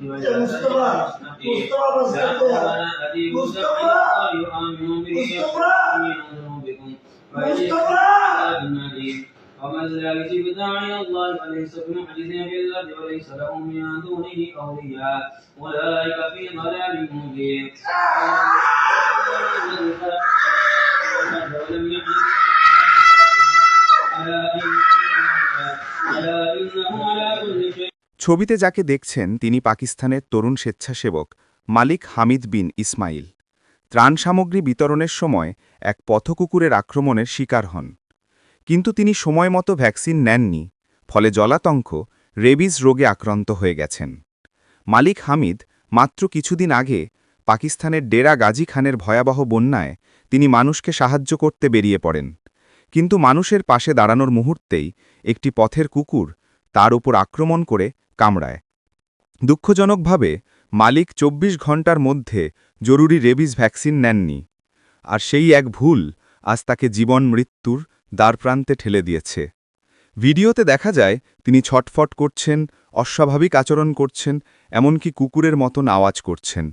مستوى مستوى مستوى مستوى ومن لا يجيب داعي الله فليس بمعجز في وليس له من دونه اولياء اولئك في ضلال مبين ولم يعجز الا انه على كل شيء ছবিতে যাকে দেখছেন তিনি পাকিস্তানের তরুণ স্বেচ্ছাসেবক মালিক হামিদ বিন ইসমাইল। ত্রাণ সামগ্রী বিতরণের সময় এক পথকুকুরের আক্রমণের শিকার হন। কিন্তু তিনি সময়মতো ভ্যাকসিন নেননি, ফলে জলাতঙ্ক, রেবিজ রোগে আক্রান্ত হয়ে গেছেন। মালিক হামিদ মাত্র কিছুদিন আগে পাকিস্তানের ডেরা গাজী খানের ভয়াবহ বন্যায় তিনি মানুষকে সাহায্য করতে বেরিয়ে পড়েন। কিন্তু মানুষের পাশে দাঁড়ানোর মুহূর্তেই একটি পথের কুকুর তার উপর আক্রমণ করে কামড়ায়। দুঃখজনকভাবে, মালিক ২৪ ঘণ্টার মধ্যে জরুরি রেবিজ ভ্যাকসিন নেননি। আর সেই এক ভুল আজ তাকে জীবন মৃত্যুর দ্বারপ্রান্তে ঠেলে দিয়েছে। ভিডিওতে দেখা যায়, তিনি ছটফট করছেন, অস্বাভাবিক আচরণ করছেন, এমনকি কুকুরের মতন আওয়াজ করছেন।